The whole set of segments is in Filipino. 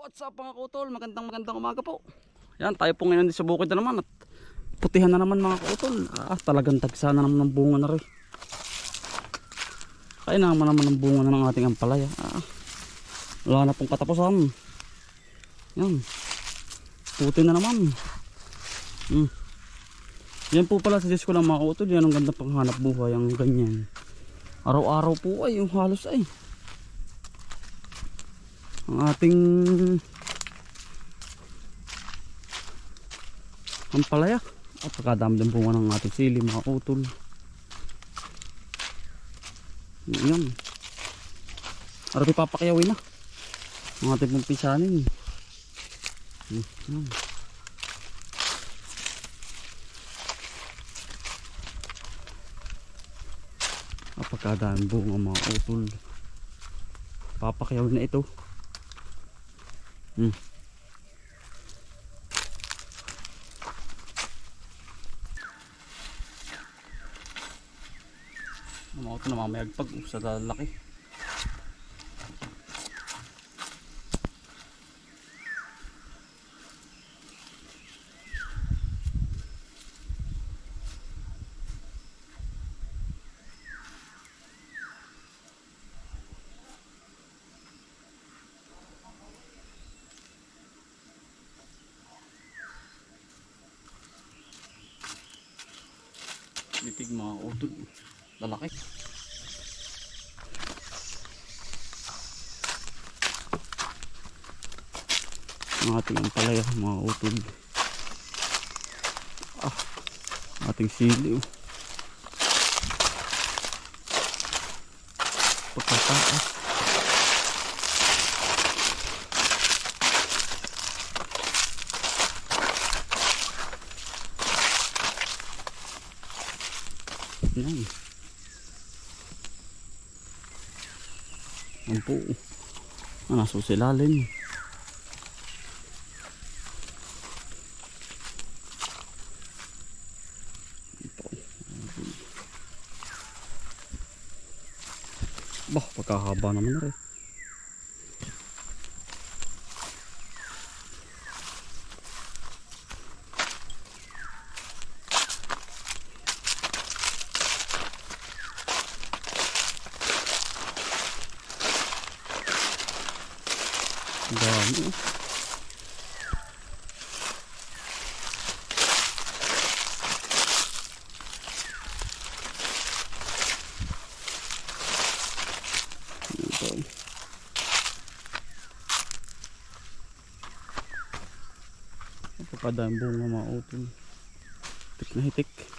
What's up mga kutol? Magandang magandang umaga po. Yan, tayo po ngayon sa bukid na naman at putihan na naman mga kutol. Ah, talagang tagsa na naman ng bunga na rin. Kaya naman naman ng bunga na ng ating ampalaya. Ah, wala na pong katapusan. Yan. Puti na naman. Hmm. Yan po pala Diyos ko lang mga kutol. Yan ang ganda pang hanap buhay. Ang ganyan. Araw-araw po ay yung halos ay ang ating ampalaya at pagkadami din bunga ng ating sili mga utol. Yan araw papakiyawin na. Ang ating pong pisanin. Yan at pagkadami bunga mga utol. Papakiyawin na ito Hmm. Mga ito na mamayagpag sa lalaki. Mga utol. Lalaki. Ang ating ampalaya mga utol. Ah, ating sili. Oh. Pagkataas. Yan. Yan po. Ah, nasa silalim. Bah, pagkahaba naman na rin. Dami. oh. Napakadami bunga mga utol. Hitik na hitik.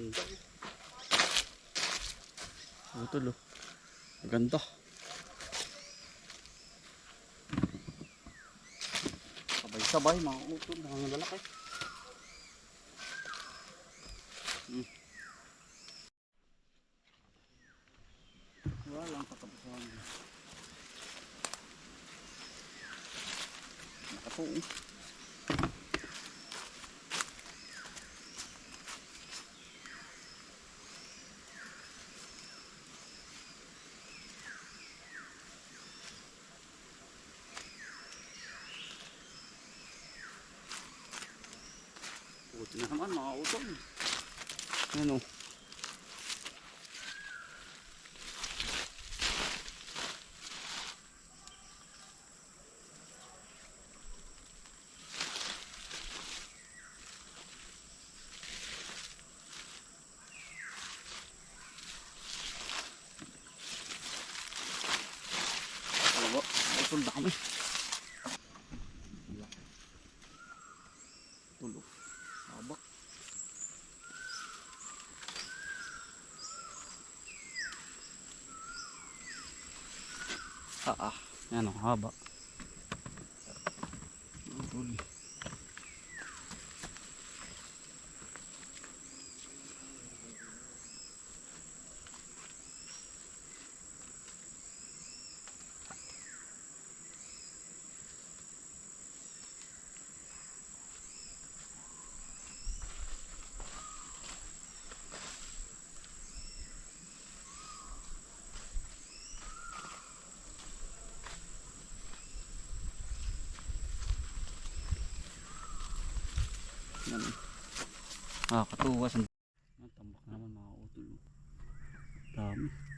Maganda. Utol oh. Maganda. Sabay-sabay mga utol, mga lalaki. Hmm. Walang katapusan. Nakatuong. Buti na Ano? Ano ba? Utol na kami. Tulog. Haba. Ah, ah. Yan ang haba. Utol. Yan. Ah. Ang Yan, tambak naman mga utol. Dami.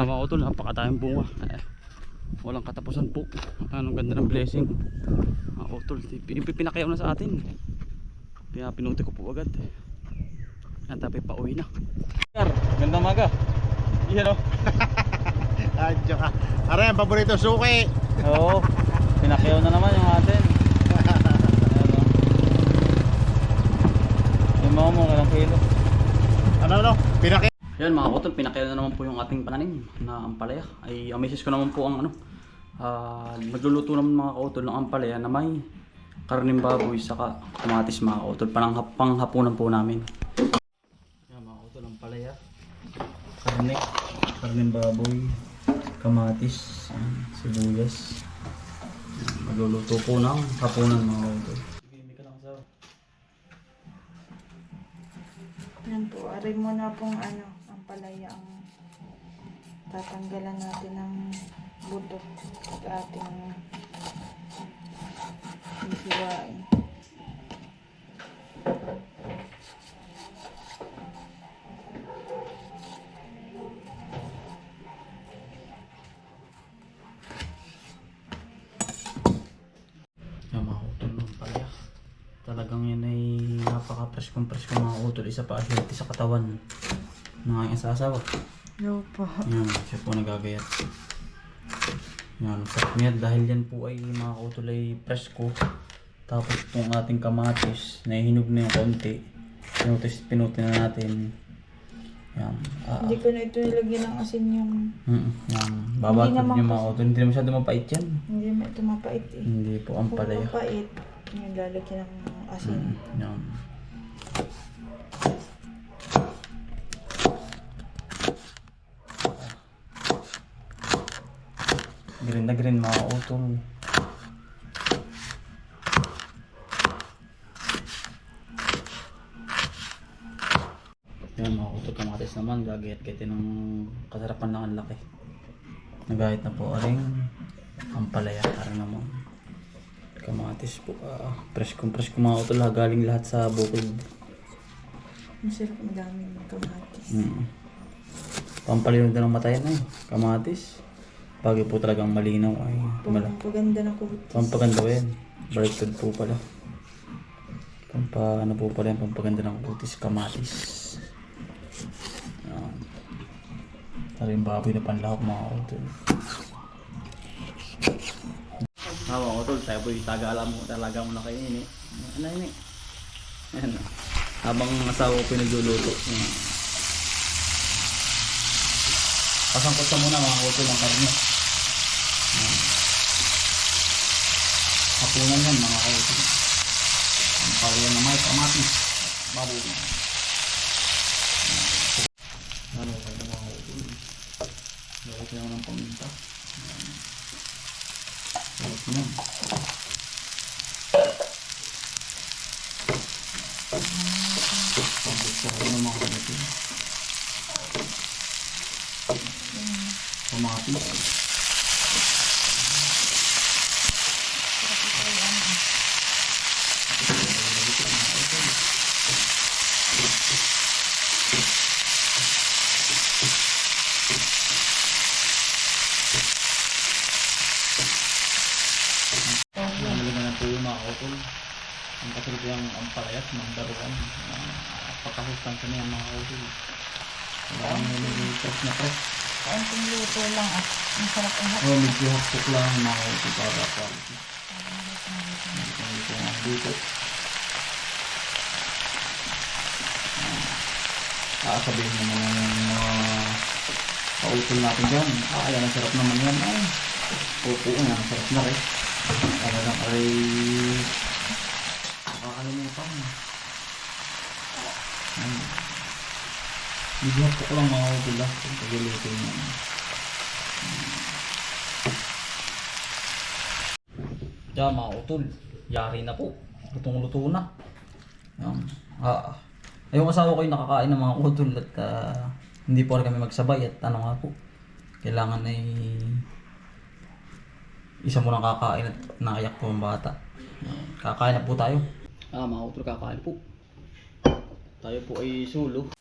Ah, mga utol, napakadaming bunga. Eh, walang katapusan po. Anong ganda ng blessing. Mga utol, pin- pinakayaw na sa atin. Kaya pinuti ko po agad. Yan tapos pa uwi na. Ganda maga. Iyan o. Adyo ka. Aray, ang paborito suki. Oo. Pinakayaw na naman yung atin. Ayan o. Yung mga ilang kilo. Ano no? Pinaki. Yan mga kotol, pinakayaw na naman po yung ating pananim na ampalaya. Ay amisis ko naman po ang ano. ah magluluto naman mga kotol ng ampalaya na may karning baboy saka kamatis mga kotol. Panang, panghapunan po namin. Yan mga kotol, ampalaya. Karne, karning baboy, kamatis, ayan, sibuyas. Magluluto po ng hapunan mga kotol. Yan po, aray mo na pong ano, ang palaya ang tatanggalan natin ng buto at ating palya. Talagang yan ay napaka-fresh kong fresh kong mga utol. Isa pa healthy sa katawan ng aking asasawa. No po. Yan, siya po nagagayat. Yan, sarap niya dahil yan po ay mga utol ay fresh ko. Tapos itong ating kamatis, nahihinog na yung konti. Pinutis, pinuti na natin. Yan. Ah, Hindi ko na ito nilagyan ng asin yung mm, yan. Babatid yung mga utol. Hindi na masyado mapait yan. hindi mo ito mapait eh. Hindi po ang Kung palaya. mapait, yung lalagyan ng asin. Mm, yan. Green na green mga utol. Yan mga utol kamatis naman gagayat-gayatin ng kasarapan ng ang laki. Nagahit na po aring ang palaya para naman. Kamatis po. ah fresh kong fresh kong mga utol galing lahat sa bukid. Masarap madaming kamatis. Mm. Pampalinog na ng mata yan eh. Kamatis. Bagay po talagang malinaw ay mala. Paganda ng kutis. Pampaganda yan. Brighton po pala. Pampa ano po pala yung pampaganda ng kutis. Kamatis. Yan. Tara yung baboy na panlahok mga utol. Ah, mga utol. Tayo po yung tagala mo. Talaga mo na kayo ini. Ano ini? Ayan. oh. Habang asawa ko pinagluluto. Yan. Pasangkot ka muna mga utol ng karne. Hapunan yan mga kausap. Ang palaya na may kamatis. Baboy. Ano kayo na mga kausap. Lagay ko ng paminta. Lagay ko yan. Pagkakas Kamatis. utol ang kasulbiyang ang palayas ng daruan pagkahustan sa niya mga utol ang nililitas na press ang luto lang at masarap ang hapsok oh medyo hapsok lang mga utol para quality dito. Ah, sabihin naman ng mga kautol natin dyan. Ah, ayan, ang sarap naman yan. Ay, opo, ang sarap na rin. Ano lang ay nakakalimutan. Ayun. Medyo haktok lang mga utol lang. Pagluluto niya. Diyan mga utol, yari na po. Lutong-luto na. Yan. Ah, yung asawa ko yung nakakain ng mga utol at ah, hindi po kami magsabay at ano nga po. Kailangan ay isa mo nang kakain at nakayak po ang bata. Kakain na po tayo. Ah, mga utol kakain po. Tayo po ay sulo.